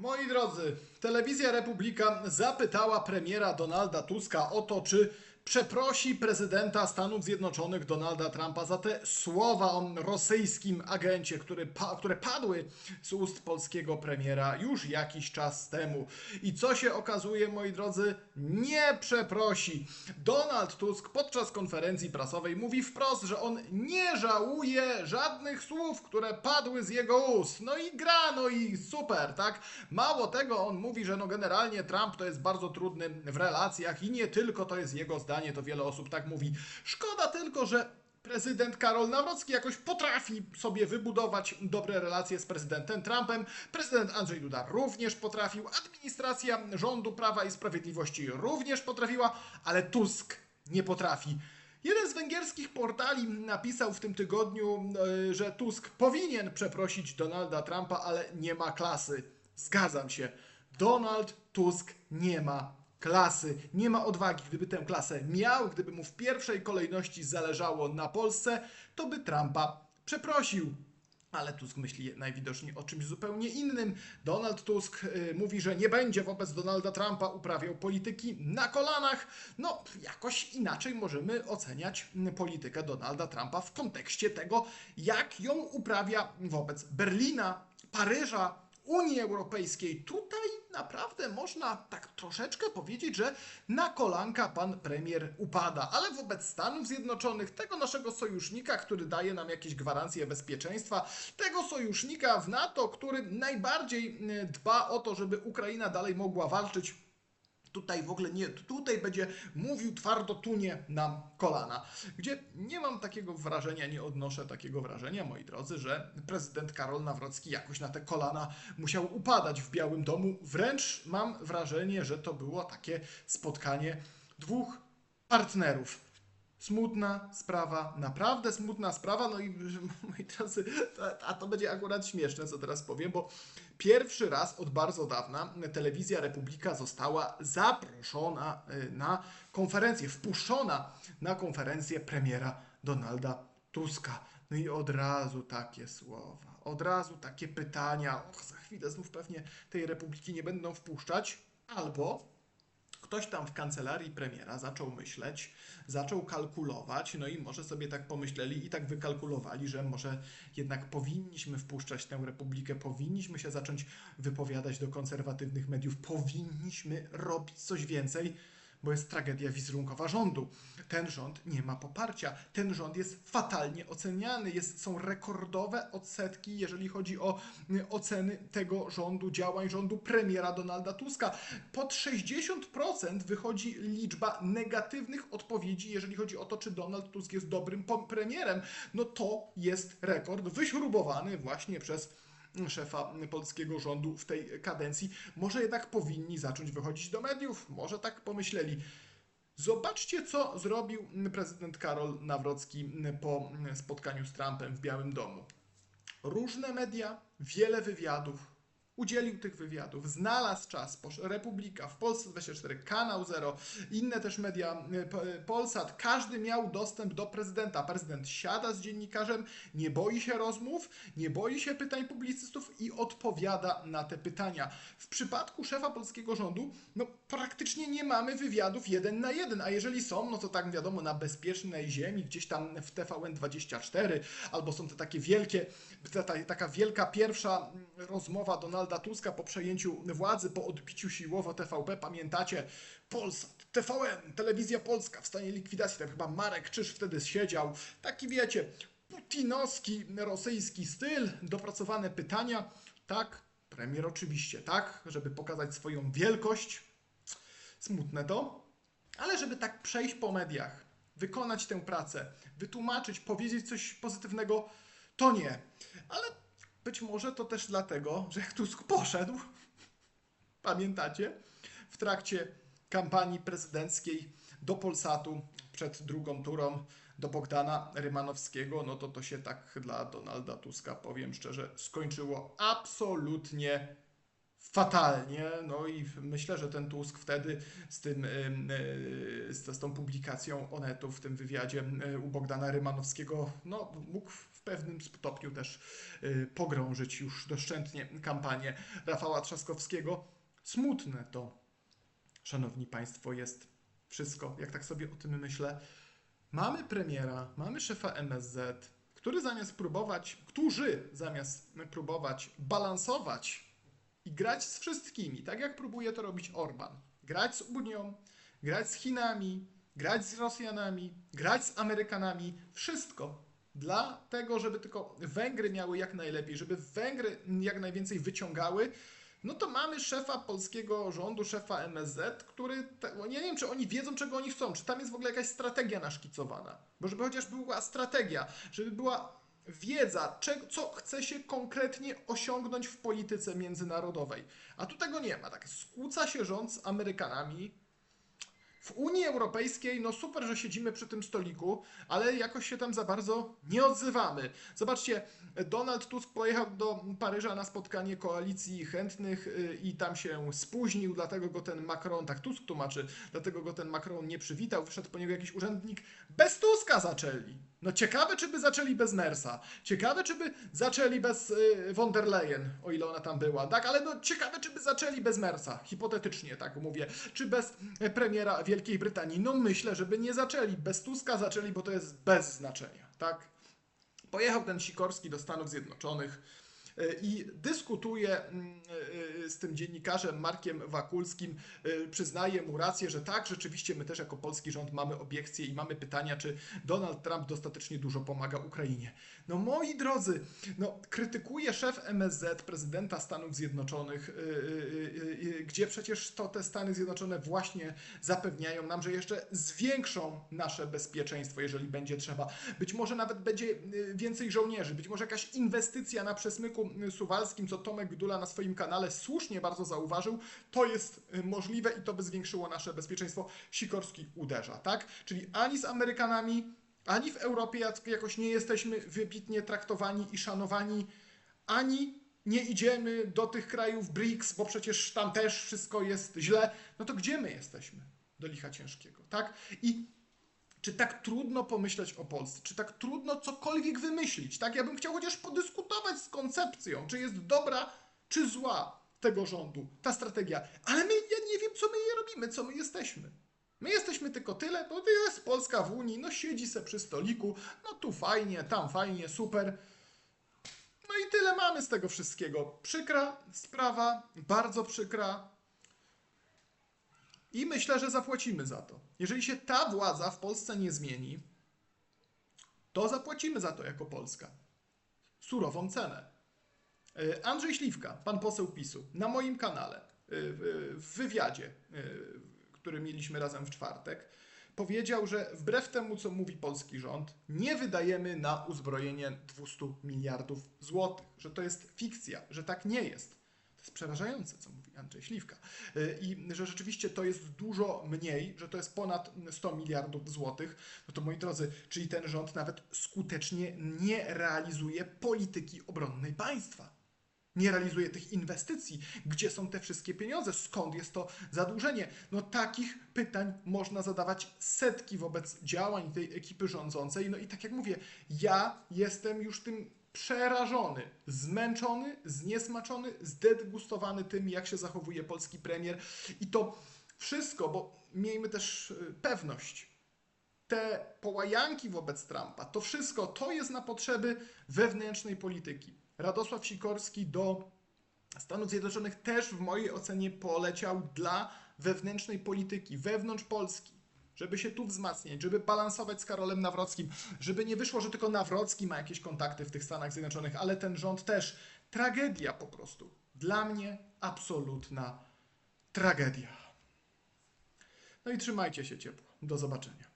Moi drodzy, telewizja Republika zapytała premiera Donalda Tuska o to, czy przeprosi prezydenta Stanów Zjednoczonych Donalda Trumpa za te słowa o rosyjskim agencie, które, pa, które padły z ust polskiego premiera już jakiś czas temu. I co się okazuje, moi drodzy, nie przeprosi. Donald Tusk podczas konferencji prasowej mówi wprost, że on nie żałuje żadnych słów, które padły z jego ust. No i gra, no i super, tak? Mało tego, on mówi, że no generalnie Trump to jest bardzo trudny w relacjach i nie tylko to jest jego zdanie, to wiele osób tak mówi. Szkoda tylko, że prezydent Karol Nawrocki jakoś potrafi sobie wybudować dobre relacje z prezydentem Trumpem. Prezydent Andrzej Duda również potrafił, administracja rządu Prawa i Sprawiedliwości również potrafiła, ale Tusk nie potrafi. Jeden z węgierskich portali napisał w tym tygodniu, e, że Tusk powinien przeprosić Donalda Trumpa, ale nie ma klasy. Zgadzam się. Donald Tusk nie ma klasy, nie ma odwagi. Gdyby tę klasę miał, gdyby mu w pierwszej kolejności zależało na Polsce, to by Trumpa przeprosił. Ale Tusk myśli najwidoczniej o czymś zupełnie innym. Donald Tusk y, mówi, że nie będzie wobec Donalda Trumpa uprawiał polityki na kolanach. No, jakoś inaczej możemy oceniać politykę Donalda Trumpa w kontekście tego, jak ją uprawia wobec Berlina, Paryża, Unii Europejskiej. Tutaj naprawdę można tak troszeczkę powiedzieć, że na kolanka pan premier upada, ale wobec Stanów Zjednoczonych, tego naszego sojusznika, który daje nam jakieś gwarancje bezpieczeństwa, tego sojusznika w NATO, który najbardziej e, dba o to, żeby Ukraina dalej mogła walczyć Tutaj w ogóle nie, tutaj będzie mówił twardo tunie nam kolana. Gdzie nie mam takiego wrażenia, nie odnoszę takiego wrażenia, moi drodzy, że prezydent Karol Nawrocki jakoś na te kolana musiał upadać w Białym Domu. Wręcz mam wrażenie, że to było takie spotkanie dwóch partnerów Smutna sprawa, naprawdę smutna sprawa. No i moi drodzy, a to będzie akurat śmieszne, co teraz powiem, bo pierwszy raz od bardzo dawna telewizja Republika została zaproszona y, na konferencję, wpuszczona na konferencję premiera Donalda Tuska. No i od razu takie słowa, od razu takie pytania. Och, za chwilę znów pewnie tej Republiki nie będą wpuszczać, albo ktoś tam w kancelarii premiera zaczął myśleć, zaczął kalkulować, no i może sobie tak pomyśleli i tak wykalkulowali, że może jednak powinniśmy wpuszczać tę republikę, powinniśmy się zacząć wypowiadać do konserwatywnych mediów, powinniśmy robić coś więcej bo jest tragedia wizerunkowa rządu. Ten rząd nie ma poparcia. Ten rząd jest fatalnie oceniany. Jest, są rekordowe odsetki, jeżeli chodzi o y, oceny tego rządu, działań rządu premiera Donalda Tuska. Pod 60% wychodzi liczba negatywnych odpowiedzi, jeżeli chodzi o to, czy Donald Tusk jest dobrym premierem. No to jest rekord wyśrubowany właśnie przez szefa polskiego rządu w tej kadencji. Może jednak powinni zacząć wychodzić do mediów, może tak pomyśleli. Zobaczcie, co zrobił prezydent Karol Nawrocki po spotkaniu z Trumpem w Białym Domu. Różne media, wiele wywiadów, udzielił tych wywiadów, znalazł czas, Republika, w Polsce 24, Kanał Zero, inne też media, e, Polsat, każdy miał dostęp do prezydenta. Prezydent siada z dziennikarzem, nie boi się rozmów, nie boi się pytań publicystów i odpowiada na te pytania. W przypadku szefa polskiego rządu, no praktycznie nie mamy wywiadów jeden na jeden, a jeżeli są, no to tak wiadomo, na bezpiecznej ziemi, gdzieś tam w TVN24, albo są te takie wielkie, taka wielka pierwsza rozmowa Donalda Donalda Tuska po przejęciu władzy, po odbiciu siłowo TVP, pamiętacie, Polsat, TVN, Telewizja Polska w stanie likwidacji, tam chyba Marek Czyż wtedy siedział, taki wiecie, putinowski, rosyjski styl, dopracowane pytania, tak, premier oczywiście, tak, żeby pokazać swoją wielkość, smutne to, ale żeby tak przejść po mediach, wykonać tę pracę, wytłumaczyć, powiedzieć coś pozytywnego, to nie. Ale być może to też dlatego, że jak Tusk poszedł, pamiętacie, w trakcie kampanii prezydenckiej do Polsatu przed drugą turą do Bogdana Rymanowskiego, no to to się tak dla Donalda Tuska, powiem szczerze, skończyło absolutnie fatalnie. No i myślę, że ten Tusk wtedy z, tym, ym, y, z, tą publikacją Onetu w tym wywiadzie y, u Bogdana Rymanowskiego no, mógł w pewnym stopniu też y, pogrążyć już doszczętnie kampanię Rafała Trzaskowskiego. Smutne to, szanowni państwo, jest wszystko, jak tak sobie o tym myślę. Mamy premiera, mamy szefa MSZ, który zamiast próbować, którzy zamiast próbować balansować i grać z wszystkimi, tak jak próbuje to robić Orban, grać z Unią, grać z Chinami, grać z Rosjanami, grać z Amerykanami, wszystko dla tego, żeby tylko Węgry miały jak najlepiej, żeby Węgry jak najwięcej wyciągały, no to mamy szefa polskiego rządu, szefa MSZ, który, te, ja nie wiem, czy oni wiedzą, czego oni chcą, czy tam jest w ogóle jakaś strategia naszkicowana, bo żeby chociaż była strategia, żeby była wiedza, czego, co chce się konkretnie osiągnąć w polityce międzynarodowej. A tu tego nie ma. Tak skłóca się rząd z Amerykanami. W Unii Europejskiej, no super, że siedzimy przy tym stoliku, ale jakoś się tam za bardzo nie odzywamy. Zobaczcie, Donald Tusk pojechał do Paryża na spotkanie koalicji chętnych y, i tam się spóźnił, dlatego go ten Macron, tak Tusk tłumaczy, dlatego go ten Macron nie przywitał, wszedł po niego jakiś urzędnik. Bez Tuska zaczęli. No ciekawe, czy by zaczęli bez Mersa. Ciekawe, czy by zaczęli bez y, von der Leyen, o ile ona tam była, tak? Ale no ciekawe, czy by zaczęli bez Mersa, hipotetycznie tak mówię. Czy bez y, premiera Wielkiej Brytanii. No myślę, żeby nie zaczęli. Bez Tuska zaczęli, bo to jest bez znaczenia, tak? Pojechał ten Sikorski do Stanów Zjednoczonych i dyskutuje mm, y, z tym dziennikarzem Markiem Wakulskim, przyznaje mu rację, że tak, rzeczywiście my też jako polski rząd mamy obiekcje i mamy pytania, czy Donald Trump dostatecznie dużo pomaga Ukrainie. No moi drodzy, no krytykuje szef MSZ prezydenta Stanów Zjednoczonych, gdzie przecież to te Stany Zjednoczone właśnie zapewniają nam, że jeszcze zwiększą nasze bezpieczeństwo, jeżeli będzie trzeba. Być może nawet będzie więcej żołnierzy, być może jakaś inwestycja na przesmyku suwalskim, co Tomek Gdula na swoim kanale słusznie bardzo zauważył, to jest możliwe i to by zwiększyło nasze bezpieczeństwo. Sikorski uderza, tak? Czyli ani z Amerykanami, ani w Europie jakoś nie jesteśmy wybitnie traktowani i szanowani, ani nie idziemy do tych krajów BRICS, bo przecież tam też wszystko jest źle. No to gdzie my jesteśmy? Do licha ciężkiego, tak? I czy tak trudno pomyśleć o Polsce? Czy tak trudno cokolwiek wymyślić? Tak, ja bym chciał chociaż podyskutować z koncepcją, czy jest dobra, czy zła tego rządu, ta strategia. Ale my, ja nie wiem, co my je robimy, co my jesteśmy. My jesteśmy tylko tyle, bo jest Polska w Unii, no siedzi se przy stoliku, no tu fajnie, tam fajnie, super. No i tyle mamy z tego wszystkiego. Przykra sprawa, bardzo przykra. I myślę, że zapłacimy za to. Jeżeli się ta władza w Polsce nie zmieni, to zapłacimy za to jako Polska. Surową cenę. Andrzej Śliwka, pan poseł PiSu, na moim kanale, w wywiadzie, który mieliśmy razem w czwartek, powiedział, że wbrew temu, co mówi polski rząd, nie wydajemy na uzbrojenie 200 miliardów złotych, że to jest fikcja, że tak nie jest. To jest przerażające, co mówi Andrzej Śliwka. I że rzeczywiście to jest dużo mniej, że to jest ponad 100 miliardów złotych. No to moi drodzy, czyli ten rząd nawet skutecznie nie realizuje polityki obronnej państwa nie realizuje tych inwestycji, gdzie są te wszystkie pieniądze, skąd jest to zadłużenie. No takich pytań można zadawać setki wobec działań tej ekipy rządzącej. No i tak jak mówię, ja jestem już tym przerażony, zmęczony, zniesmaczony, zdegustowany tym, jak się zachowuje polski premier. I to wszystko, bo miejmy też y, pewność, te połajanki wobec Trumpa, to wszystko to jest na potrzeby wewnętrznej polityki. Radosław Sikorski do Stanów Zjednoczonych też w mojej ocenie poleciał dla wewnętrznej polityki, wewnątrz Polski, żeby się tu wzmacniać, żeby balansować z Karolem Nawrockim, żeby nie wyszło, że tylko Nawrocki ma jakieś kontakty w tych Stanach Zjednoczonych, ale ten rząd też. Tragedia po prostu. Dla mnie absolutna tragedia. No i trzymajcie się ciepło. Do zobaczenia.